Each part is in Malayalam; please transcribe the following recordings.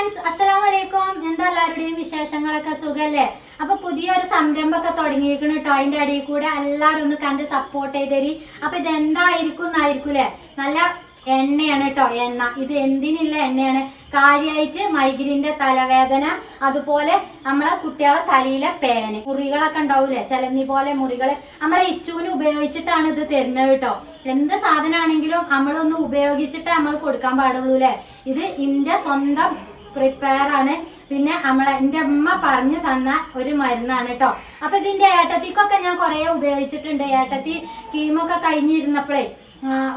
ഫ്രണ്ട്സ് അസ്സലാമു അലൈക്കും എന്താ എല്ലാവരുടെയും വിശേഷങ്ങളൊക്കെ സുഖല്ലേ? അപ്പൊ പുതിയൊരു സംരംഭമൊക്കെ തുടങ്ങിയിരിക്കുന്നു കേട്ടോ അതിന്റെ അടിയിൽ കൂടെ എല്ലാവരും ഒന്ന് കണ്ട് സപ്പോർട്ട് ചെയ്തരി. അപ്പൊ ഇത് എന്തായിരിക്കും എന്നായിരിക്കൂലേ നല്ല എണ്ണയാണ് കേട്ടോ എണ്ണ. ഇത് എന്തിനുള്ള എണ്ണയാണ്? കാര്യമായിട്ട് മൈഗ്രീന്റെ തലവേദന അതുപോലെ നമ്മളെ കുട്ടികളെ തലയിലെ പേന്. മുറികളൊക്കെ ഉണ്ടാവൂലേ? ചെലന്നി പോലെ മുറികൾ. നമ്മളെ ഇച്ചുവിന് ഉപയോഗിച്ചിട്ടാണ് ഇത് തരുന്നത് കേട്ടോ എന്ത് സാധനമാണെങ്കിലും നമ്മളൊന്ന് ഉപയോഗിച്ചിട്ടേ നമ്മൾ കൊടുക്കാൻ പാടുള്ളൂ അല്ലേ ഇത് ഇന്റെ സ്വന്തം പ്രിപ്പയർ ആണ്. പിന്നെ നമ്മളെ എന്റെ അമ്മ പറഞ്ഞു തന്ന ഒരു മരുന്നാണ് കേട്ടോ അപ്പൊ ഇതിന്റെ ഏട്ടത്തിക്കൊക്കെ ഞാൻ കുറെ ഉപയോഗിച്ചിട്ടുണ്ട്. ഏട്ടത്തി കീമൊക്കെ കഴിഞ്ഞിരുന്നപ്പോഴേ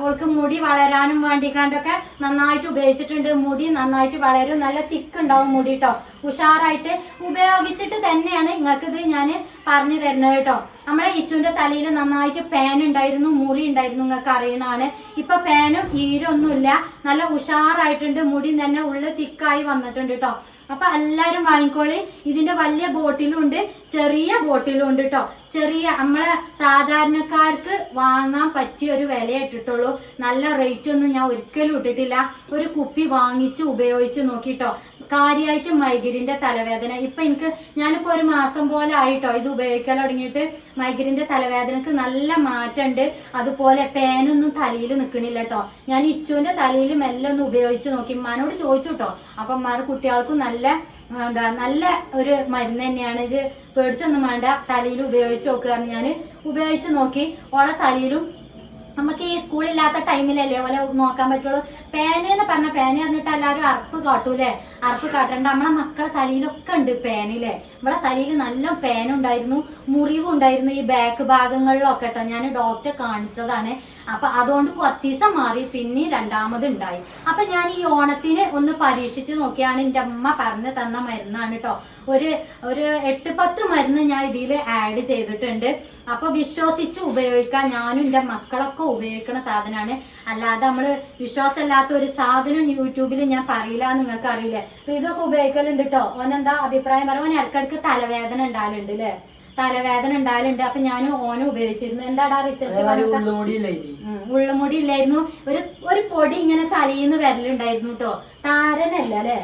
ഓൾക്ക് മുടി വളരാനും വേണ്ടി കണ്ടൊക്കെ നന്നായിട്ട് ഉപയോഗിച്ചിട്ടുണ്ട്. മുടി നന്നായിട്ട് വളരും. നല്ല തിക്ക് ഉണ്ടാവും മുടി കേട്ടോ ഉഷാറായിട്ട് ഉപയോഗിച്ചിട്ട് തന്നെയാണ് നിങ്ങൾക്ക് ഇത് ഞാൻ പറഞ്ഞു തരുന്നത് കേട്ടോ നമ്മളെ ഇച്ചുവിന്റെ തലയിൽ നന്നായിട്ട് പാൻ ഉണ്ടായിരുന്നു മുറി ഉണ്ടായിരുന്നു നിങ്ങൾക്ക് അറിയണാണ്. ഇപ്പൊ പാനും ഈരൊന്നുമില്ല. നല്ല ഉഷാറായിട്ടുണ്ട്. മുടി തന്നെ ഉള്ളിൽ തിക്കായി വന്നിട്ടുണ്ട് കേട്ടോ അപ്പൊ എല്ലാരും വാങ്ങിക്കോളി. ഇതിന്റെ വലിയ ബോട്ടിലും ഉണ്ട് ചെറിയ ബോട്ടിലും ഉണ്ട് കേട്ടോ ചെറിയ നമ്മളെ സാധാരണക്കാർക്ക് വാങ്ങാൻ പറ്റിയ ഒരു വില ഇട്ടിട്ടുള്ളൂ. നല്ല റേറ്റ് ഒന്നും ഞാൻ ഒരിക്കലും ഇട്ടിട്ടില്ല. ഒരു കുപ്പി വാങ്ങിച്ച് ഉപയോഗിച്ച് നോക്കിട്ടോ കാര്യമായിട്ട് മൈഗ്രീന്റെ തലവേദന. ഇപ്പൊ എനിക്ക് ഞാനിപ്പോ ഒരു മാസം പോലെ ആയിട്ടോ ഇത് ഉപയോഗിക്കാൻ തുടങ്ങിയിട്ട് മൈഗ്രീന്റെ തലവേദനക്ക് നല്ല മാറ്റമുണ്ട് അതുപോലെ പേനൊന്നും തലയിൽ നിൽക്കണില്ല കേട്ടോ ഞാൻ ഇച്ചുവിന്റെ തലയിൽ മെല്ലെ ഒന്ന് ഉപയോഗിച്ച് നോക്കി. ഉമ്മാനോട് ചോദിച്ചു കേട്ടോ അപ്പൊ ഉമ്മാരുടെ കുട്ടികൾക്കും നല്ല എന്താ നല്ല ഒരു മരുന്ന് തന്നെയാണ്. ഇത് പേടിച്ചൊന്നും വേണ്ട. തലയിൽ ഉപയോഗിച്ച് നോക്കുക ഞാൻ ഉപയോഗിച്ച് നോക്കി. ഓളെ തലയിലും നമുക്ക് ഈ സ്കൂളില്ലാത്ത ടൈമിലല്ലേ ഓലെ നോക്കാൻ പറ്റുള്ളൂ? പേന എന്ന് പറഞ്ഞ പേന പറഞ്ഞിട്ട് എല്ലാവരും അറപ്പ് കാട്ടൂലേ അറപ്പ് കാട്ടണ്ട. നമ്മളെ മക്കളെ തലയിലൊക്കെ ഉണ്ട് പേനില്ലേ നമ്മളെ തലയിൽ നല്ല പേന ഉണ്ടായിരുന്നു. മുറിവുണ്ടായിരുന്നു ഈ ബാക്ക് ഭാഗങ്ങളിലൊക്കെ കേട്ടോ ഞാൻ ഡോക്ടറെ കാണിച്ചതാണ്. അപ്പൊ അതുകൊണ്ട് കുറച്ച് ദിവസം മാറി പിന്നെ രണ്ടാമത് ഉണ്ടായി. അപ്പൊ ഞാൻ ഈ ഓണത്തിന് ഒന്ന് പരീക്ഷിച്ച് നോക്കിയാണ് എന്റെ അമ്മ പറഞ്ഞു തന്ന മരുന്നാണ് കേട്ടോ ഒരു ഒരു എട്ട് പത്ത് മരുന്ന് ഞാൻ ഇതിൽ ആഡ് ചെയ്തിട്ടുണ്ട്. അപ്പൊ വിശ്വസിച്ച് ഉപയോഗിക്കാൻ ഞാനും എന്റെ മക്കളൊക്കെ ഉപയോഗിക്കുന്ന സാധനമാണ്. അല്ലാതെ നമ്മൾ വിശ്വാസമില്ലാത്ത ഒരു സാധനം യൂട്യൂബിൽ ഞാൻ പറയില്ല നിങ്ങൾക്ക് അറിയില്ലേ ഇതൊക്കെ ഉപയോഗിക്കലുണ്ട് കേട്ടോ ഓനെന്താ അഭിപ്രായം? പറയാൻ ഇടക്കിടക്ക് തലവേദന ഉണ്ടാകലുണ്ട് അല്ലേ തലവേദന ഉണ്ടാലുണ്ട് അപ്പൊ ഞാൻ ഓനെ ഉപയോഗിച്ചിരുന്നു. എന്താടാ റിസൾട്ട്? ഉള്ളുമുടി ഇല്ലായിരുന്നു ഒരു ഒരു പൊടി ഇങ്ങനെ തലയിന്ന് വരലുണ്ടായിരുന്നു കേട്ടോ താരനല്ല അല്ലെ?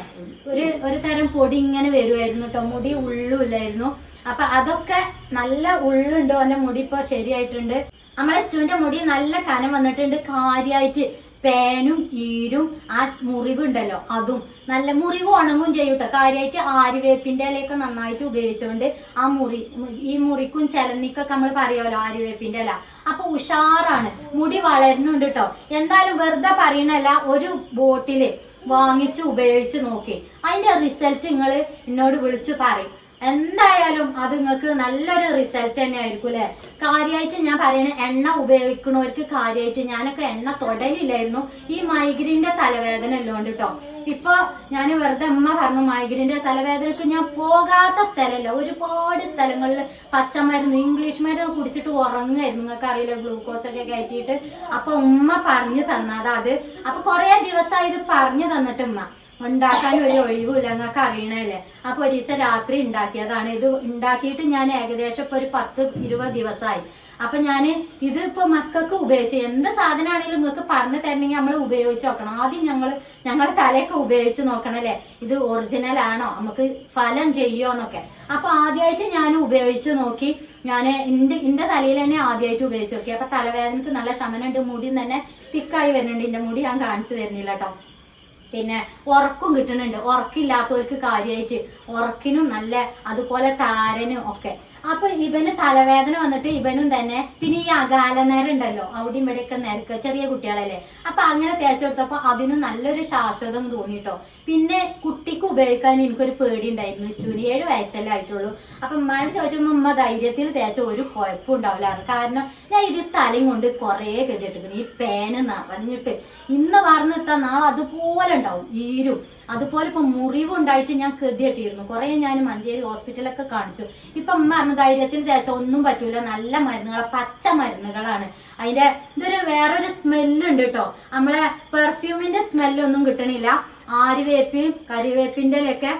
ഒരു ഒരു തരം പൊടി ഇങ്ങനെ വരുമായിരുന്നു കേട്ടോ മുടി ഉള്ളുമില്ലായിരുന്നു. അപ്പൊ അതൊക്കെ നല്ല ഉള്ളുണ്ട് ഓന്റെ മുടി ഇപ്പൊ ശരിയായിട്ടുണ്ട്. നമ്മളെ ചുവിന്റെ മുടി നല്ല കനം വന്നിട്ടുണ്ട്. കാര്യായിട്ട് പേനും ഈരും ആ മുറിവുണ്ടല്ലോ അതും. നല്ല മുറിവ് ഉണങ്ങും ചെയ്യും കേട്ടോ കാര്യമായിട്ട് ആര്യവേപ്പിന്റെ ഇലയൊക്കെ നന്നായിട്ട് ഉപയോഗിച്ചുകൊണ്ട് ആ മുറി ഈ മുറിക്കും ചെലന്നിക്കൊക്കെ നമ്മൾ പറയുമല്ലോ ആര്യവേപ്പിന്റെ ഇല. അപ്പൊ ഉഷാറാണ്. മുടി വളരുന്നുണ്ട് കേട്ടോ എന്തായാലും വെറുതെ പറയണല്ല ഒരു ബോട്ടിൽ വാങ്ങിച്ച് ഉപയോഗിച്ച് നോക്കി. അതിന്റെ റിസൾട്ട് നിങ്ങൾ എന്നോട് വിളിച്ച് പറയും. എന്തായാലും അത് നിങ്ങൾക്ക് നല്ലൊരു റിസൾട്ട് തന്നെ ആയിരിക്കും അല്ലെ കാര്യമായിട്ട് ഞാൻ പറയണ എണ്ണ ഉപയോഗിക്കണവർക്ക് കാര്യമായിട്ട് ഞാനൊക്കെ എണ്ണ തൊടലില്ലായിരുന്നു. ഈ മൈഗ്രീന്റെ തലവേദന അല്ലോണ്ട് കേട്ടോ ഇപ്പൊ ഞാൻ വെറുതെ അമ്മ പറഞ്ഞു മൈഗ്രീന്റെ തലവേദനക്ക് ഞാൻ പോകാത്ത സ്ഥലമല്ല ഒരുപാട് സ്ഥലങ്ങളിൽ പച്ചമരുന്ന് ഇംഗ്ലീഷ് മരുന്ന് കുടിച്ചിട്ട് ഉറങ്ങായിരുന്നു. നിങ്ങൾക്ക് അറിയില്ല ഗ്ലൂക്കോസ് ഒക്കെ കയറ്റിയിട്ട്. അപ്പൊ ഉമ്മ പറഞ്ഞു തന്നതാ അത്. അപ്പൊ കുറെ ദിവസമായി ഇത് പറഞ്ഞു തന്നിട്ട് ഉമ്മ. ഉണ്ടാക്കാൻ ഒരു ഒഴിവില്ല നിങ്ങൾക്ക് അറിയണല്ലേ അപ്പൊ ഒരു ദിവസം രാത്രി ഉണ്ടാക്കിയതാണ്. ഇത് ഉണ്ടാക്കിയിട്ട് ഞാൻ ഏകദേശം ഇപ്പൊ ഒരു പത്ത് ഇരുപത് ദിവസമായി. അപ്പൊ ഞാൻ ഇത് ഇപ്പൊ മക്കൾക്ക് ഉപയോഗിച്ച് എന്ത് സാധനമാണെങ്കിലും നിങ്ങൾക്ക് പറഞ്ഞു തരണമെങ്കിൽ നമ്മൾ ഉപയോഗിച്ച് നോക്കണം. ആദ്യം ഞങ്ങൾ ഞങ്ങളുടെ തലയൊക്കെ ഉപയോഗിച്ച് നോക്കണം അല്ലേ ഇത് ഒറിജിനൽ ആണോ? നമുക്ക് ഫലം ചെയ്യോ എന്നൊക്കെ. അപ്പൊ ആദ്യമായിട്ട് ഞാൻ ഉപയോഗിച്ച് നോക്കി. ഞാൻ എന്റെ എന്റെ തലയിൽ തന്നെ ആദ്യമായിട്ട് ഉപയോഗിച്ച് നോക്കി. അപ്പൊ തലവേദനക്ക് നല്ല ശമനമുണ്ട് മുടി തന്നെ തിക്കായി വരുന്നുണ്ട്. എന്റെ മുടി ഞാൻ കാണിച്ചു തരുന്നില്ല കേട്ടോ. പിന്നെ ഉറക്കും കിട്ടുന്നുണ്ട് ഉറക്കില്ലാത്തവർക്ക് കാര്യമായിട്ട് ഉറക്കിനും നല്ല അതുപോലെ താരനും ഒക്കെ. അപ്പൊ ഇവന് തലവേദന വന്നിട്ട് ഇവനും തന്നെ പിന്നെ ഈ അകാല നേരം ഉണ്ടല്ലോ അവിടെയും ഇവിടെയൊക്കെ നിരക്ക് ചെറിയ കുട്ടികളല്ലേ. അപ്പൊ അങ്ങനെ തേച്ചെടുത്തപ്പോ അതിനും നല്ലൊരു ശാശ്വതം തോന്നിട്ടോ. പിന്നെ കുട്ടിക്ക് ഉപയോഗിക്കാൻ എനിക്കൊരു പേടി ഉണ്ടായിരുന്നു ചുരി ഏഴ് വയസ്സല്ലേ ആയിട്ടുള്ളൂ. അപ്പൊ മഴ ചോദിച്ചപ്പോൾ ഉമ്മ ധൈര്യത്തിൽ തേച്ച ഒരു കുഴപ്പം ഉണ്ടാവില്ല. കാരണം ഞാൻ ഇത് തലയും കൊണ്ട് കുറേ ഗതിയിട്ടിരിക്കുന്നു ഈ പേന നിറഞ്ഞിട്ട് ഇന്ന് വാർന്നിട്ടാ നാളെ അതുപോലെ ഉണ്ടാവും ഈരും അതുപോലെ ഇപ്പൊ മുറിവുണ്ടായിട്ട് ഞാൻ ഗതിയിട്ടിരുന്നു കുറെ ഞാൻ മഞ്ചേരി ഹോസ്പിറ്റലൊക്കെ കാണിച്ചു. ഇപ്പൊ ഉമ്മ പറഞ്ഞ ധൈര്യത്തിൽ തേച്ച ഒന്നും പറ്റൂല. നല്ല മരുന്നുകളാ പച്ച മരുന്നുകളാണ്. അതിന്റെ ഇതൊരു വേറൊരു സ്മെല്ലുണ്ട് കേട്ടോ നമ്മളെ പെർഫ്യൂമിന്റെ സ്മെല്ലൊന്നും കിട്ടണില്ല. ആര്യവേപ്പിയും കരിവേപ്പിന്റെ ഒക്കെ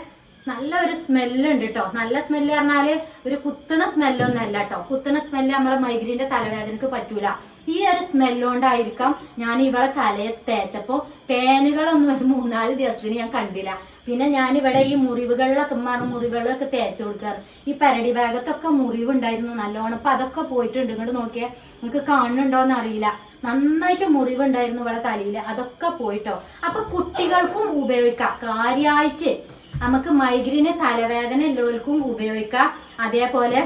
നല്ല ഒരു സ്മെല്ലുണ്ട് കേട്ടോ നല്ല സ്മെല്ല് പറഞ്ഞാൽ ഒരു കുത്തണ സ്മെല്ലൊന്നും അല്ല കേട്ടോ കുത്തണ സ്മെല്ല് നമ്മളെ മൈഗ്രീന്റെ തലവേദനക്ക് പറ്റൂല. ഈ ഒരു സ്മെല്ലോണ്ടായിരിക്കാം ഞാൻ ഇവളെ തലയെ തേച്ചപ്പോ പേനുകളൊന്നും ഒരു മൂന്നാൽ ദിവസത്തിന് ഞാൻ കണ്ടില്ല. പിന്നെ ഞാൻ ഇവിടെ ഈ മുറിവുകളിലൊക്കെ മറു മുറിവുകളിലൊക്കെ തേച്ച് കൊടുക്കാറ്. ഈ പരടി ഭാഗത്തൊക്കെ മുറിവുണ്ടായിരുന്നു നല്ലോണം. അപ്പൊ അതൊക്കെ പോയിട്ടുണ്ട്. ഇങ്ങോട്ട് നോക്കിയാൽ നിങ്ങൾക്ക് കാണുന്നുണ്ടോന്ന് അറിയില്ല നന്നായിട്ട് മുറിവുണ്ടായിരുന്നു ഇവിടെ തലയിൽ. അതൊക്കെ പോയിട്ടോ. അപ്പൊ കുട്ടികൾക്കും ഉപയോഗിക്കാം. കാര്യമായിട്ട് നമുക്ക് മൈഗ്രീന് തലവേദന എല്ലാവർക്കും ഉപയോഗിക്കാം. അതേപോലെ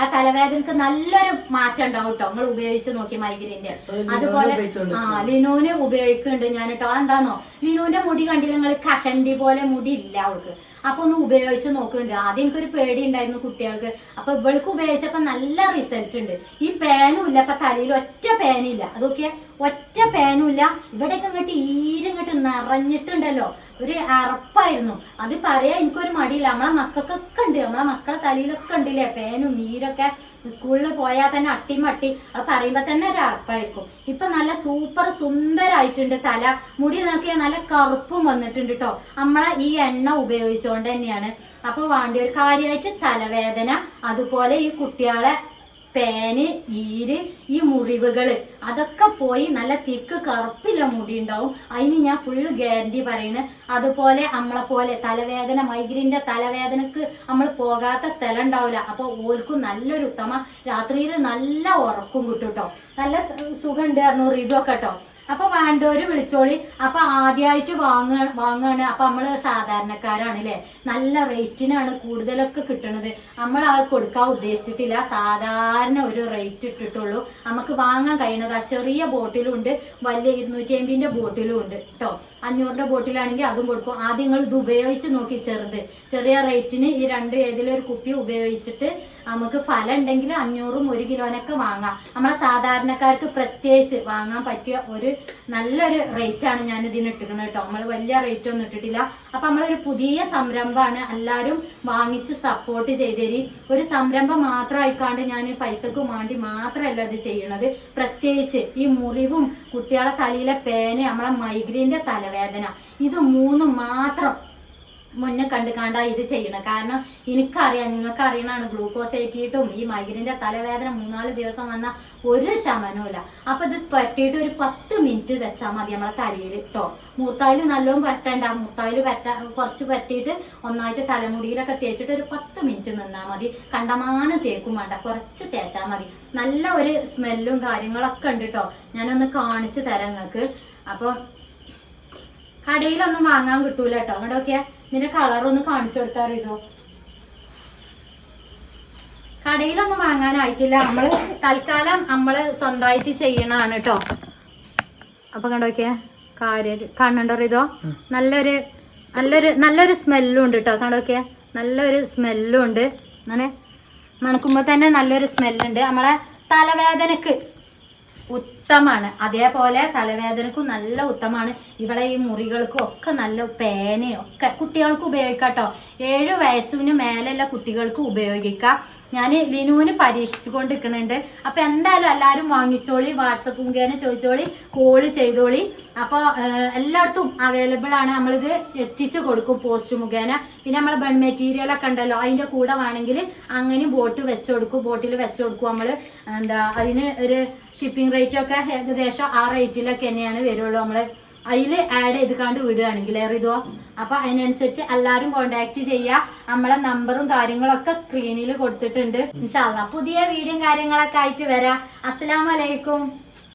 ആ തലവേദനക്ക് നല്ലൊരു മാറ്റം ഉണ്ടാവും കേട്ടോ. നമ്മൾ ഉപയോഗിച്ച് നോക്കി മൈഗ്രീന്റെ അതുപോലെ ആ ലിനൂന് ഉപയോഗിക്കുന്നുണ്ട് ഞാൻ കേട്ടോ എന്താന്നോ ലിനുവിന്റെ മുടി കണ്ടില്ല നിങ്ങൾ? കഷണ്ടി പോലെ മുടി ഇല്ല അവൾക്ക്. അപ്പൊ ഒന്ന് ഉപയോഗിച്ച് നോക്കുന്നുണ്ട്. ആദ്യം എനിക്കൊരു പേടി ഉണ്ടായിരുന്നു കുട്ടികൾക്ക്. അപ്പൊ ഇവൾക്ക് ഉപയോഗിച്ചപ്പോ നല്ല റിസൾട്ട് ഉണ്ട്. ഈ പേനും ഇല്ല അപ്പൊ തലയിൽ ഒറ്റ പേനില്ല അതൊക്കെ ഒറ്റ പേനും ഇല്ല. ഇവിടെയൊക്കെ ഇങ്ങോട്ട് ഈരങ്ങോട്ട് നിറഞ്ഞിട്ടുണ്ടല്ലോ. ഒരു അറപ്പായിരുന്നു. അത് പറയാ എനിക്കൊരു മടിയില്ല. നമ്മളെ മക്കൾക്കൊക്കെ ഉണ്ട്. നമ്മളെ മക്കളെ തലയിലൊക്കെ ഉണ്ടല്ലേ? പേനും നീരൊക്കെ സ്കൂളിൽ പോയാൽ തന്നെ അട്ടിമട്ടി അത് പറയുമ്പോ തന്നെ ഒരു അറപ്പായിരിക്കും. ഇപ്പൊ നല്ല സൂപ്പർ സുന്ദരായിട്ടുണ്ട് തല. മുടി നോക്കിയാൽ നല്ല കറുപ്പും വന്നിട്ടുണ്ട് കേട്ടോ നമ്മളെ ഈ എണ്ണ ഉപയോഗിച്ചുകൊണ്ട് തന്നെയാണ്. അപ്പൊ വേണ്ടി ഒരു കാര്യമായിട്ട് തലവേദന അതുപോലെ ഈ കുട്ടികളെ പേന് ഈര് ഈ മുറിവുകൾ. അതൊക്കെ പോയി നല്ല തിക്ക് കറുപ്പില്ല മുടി ഉണ്ടാവും അതിന് ഞാൻ ഫുള്ള് ഗ്യാരണ്ടി പറയുന്നത് അതുപോലെ നമ്മളെ പോലെ തലവേദന മൈഗ്രീന്റെ തലവേദനക്ക് നമ്മൾ പോകാത്ത സ്ഥലം ഉണ്ടാവില്ല അപ്പൊ ഓൽക്കും നല്ലൊരു ഉത്തമ. രാത്രിയിൽ നല്ല ഉറക്കും കിട്ടും കേട്ടോ നല്ല സുഖം ഉണ്ട് പറഞ്ഞു ഒക്കെ കേട്ടോ അപ്പൊ വേണ്ടവര് വിളിച്ചോളി. അപ്പൊ ആദ്യമായിട്ട് വാങ്ങ വാങ്ങാണ്. അപ്പൊ നമ്മൾ സാധാരണക്കാരാണ് അല്ലേ നല്ല റേറ്റിനാണ് കൂടുതലൊക്കെ കിട്ടണത്. നമ്മൾ അത് കൊടുക്കാൻ ഉദ്ദേശിച്ചിട്ടില്ല. സാധാരണ ഒരു റേറ്റ് ഇട്ടിട്ടുള്ളൂ. നമുക്ക് വാങ്ങാൻ കഴിയണത് ആ ചെറിയ ബോട്ടിലും ഉണ്ട് വലിയ ഇരുന്നൂറ്റി അമ്പതിന്റെ ബോട്ടിലും ഉണ്ട് കേട്ടോ അഞ്ഞൂറിന്റെ ബോട്ടിലാണെങ്കിൽ അതും കൊടുക്കും. ആദ്യം നിങ്ങൾ ഇത് ഉപയോഗിച്ച് നോക്കി ചെറുത്. ചെറിയ റേറ്റിന് ഈ രണ്ട് ഏതിലൊരു കുപ്പി ഉപയോഗിച്ചിട്ട് നമുക്ക് ഫലം ഉണ്ടെങ്കിൽ അഞ്ഞൂറും ഒരു കിലോനൊക്കെ വാങ്ങാം. നമ്മളെ സാധാരണക്കാർക്ക് പ്രത്യേകിച്ച് വാങ്ങാൻ പറ്റിയ ഒരു നല്ലൊരു റേറ്റ് ആണ് ഞാൻ ഇതിന് ഇട്ടിരിക്കുന്നത് കേട്ടോ. നമ്മൾ വലിയ റേറ്റ് ഒന്നും ഇട്ടിട്ടില്ല. അപ്പൊ നമ്മളൊരു പുതിയ സംരംഭമാണ് എല്ലാവരും വാങ്ങിച്ച് സപ്പോർട്ട് ചെയ്തേരി. ഒരു സംരംഭം മാത്രമായിക്കാണ്ട് ഞാൻ പൈസക്ക് വേണ്ടി മാത്രമല്ല ഇത് ചെയ്യണത്. പ്രത്യേകിച്ച് ഈ മുറിവും കുട്ടികളെ തലയിലെ പേന നമ്മളെ മൈഗ്രീന്റെ തലവേദന. ഇത് മൂന്നും മാത്രം മുന്നേ കണ്ട് കണ്ടാ ഇത് ചെയ്യണം. കാരണം എനിക്കറിയാം നിങ്ങൾക്ക് അറിയണാണ് ഗ്ലൂക്കോസ് ഏറ്റിയിട്ടും ഈ മൈഗ്രൈന്റെ തലവേദന മൂന്നാൽ ദിവസം വന്ന ഒരു ശമനവുമില്ല. അപ്പൊ ഇത് പറ്റിയിട്ട് ഒരു പത്ത് മിനിറ്റ് വെച്ചാൽ മതി നമ്മളെ തലയിൽ കേട്ടോ മൂത്തായിൽ നല്ലോണം പറ്റണ്ട മൂത്തായിൽ പറ്റ കുറച്ച് പറ്റിയിട്ട് ഒന്നായിട്ട് തലമുടിയിലൊക്കെ തേച്ചിട്ട് ഒരു പത്ത് മിനിറ്റ് നിന്നാൽ മതി. കണ്ടമാനം തേക്കും വേണ്ട കുറച്ച് തേച്ചാൽ മതി. നല്ല ഒരു സ്മെല്ലും കാര്യങ്ങളൊക്കെ ഉണ്ട് കേട്ടോ ഞാനൊന്ന് കാണിച്ചു തരാം നിങ്ങൾക്ക് അപ്പോൾ കടയിലൊന്നും വാങ്ങാൻ കിട്ടൂല കേട്ടോ അങ്ങോട്ടൊക്കെ ഇതിന്റെ കളർ ഒന്ന് കാണിച്ചു കൊടുത്താൽ ഇതോ? കടയിലൊന്നും വാങ്ങാനായിട്ടില്ല. നമ്മൾ തൽക്കാലം നമ്മൾ സ്വന്തമായിട്ട് ചെയ്യണതാണ് കേട്ടോ. അപ്പൊ കണ്ടോക്കിയേ കാര്യ കാണണ്ടോ ഇതോ? നല്ലൊരു നല്ലൊരു നല്ലൊരു സ്മെല്ലും ഉണ്ട് കേട്ടോ. കണ്ടോക്കിയേ നല്ലൊരു സ്മെല്ലും ഉണ്ട്. അങ്ങനെ മണക്കുമ്പോ തന്നെ നല്ലൊരു സ്മെല്ലുണ്ട് നമ്മളെ തലവേദനക്ക് ഉത്തമാണ്. അതേപോലെ തലവേദനക്കും നല്ല ഉത്തമാണ്. ഇവിടെ ഈ മുറികൾക്കും ഒക്കെ നല്ല പേനയും ഒക്കെ കുട്ടികൾക്ക് ഉപയോഗിക്കാം കേട്ടോ. ഏഴ് വയസ്സിന് മേലെയുള്ള കുട്ടികൾക്ക് ഉപയോഗിക്കാം. ഞാൻ ലിനുവിന് പരീക്ഷിച്ചു കൊണ്ടിരിക്കുന്നുണ്ട് അപ്പൊ എന്തായാലും എല്ലാവരും വാങ്ങിച്ചോളി വാട്സപ്പ് മുഖേന ചോദിച്ചോളി കോൾ ചെയ്തോളി. അപ്പോൾ എല്ലായിടത്തും അവൈലബിൾ ആണ്. നമ്മളിത് എത്തിച്ചു കൊടുക്കും പോസ്റ്റ് മുഖേന. പിന്നെ നമ്മൾ ബൺ മെറ്റീരിയൽ ഒക്കെ ഉണ്ടല്ലോ അതിന്റെ കൂടെ വേണമെങ്കിൽ അങ്ങനെയും ബോട്ട് വെച്ചു കൊടുക്കും. ബോട്ടിൽ വെച്ചു കൊടുക്കും നമ്മൾ എന്താ അതിന് ഒരു ഷിപ്പിംഗ് റേറ്റ് ഒക്കെ ഏകദേശം ആ റേറ്റിലൊക്കെ തന്നെയാണ് വരുള്ളൂ നമ്മൾ അതിൽ ആഡ് ചെയ്ത് കണ്ട് വിടുകയാണെങ്കിൽ ഏറിയതോ അപ്പൊ അതിനനുസരിച്ച് എല്ലാവരും കോണ്ടാക്ട് ചെയ്യുക. നമ്മളെ നമ്പറും കാര്യങ്ങളൊക്കെ സ്ക്രീനിൽ കൊടുത്തിട്ടുണ്ട്. ഇൻഷാല്ല പുതിയ വീഡിയോയും കാര്യങ്ങളൊക്കെ ആയിട്ട് വരാം. അസ്സലാമലൈക്കും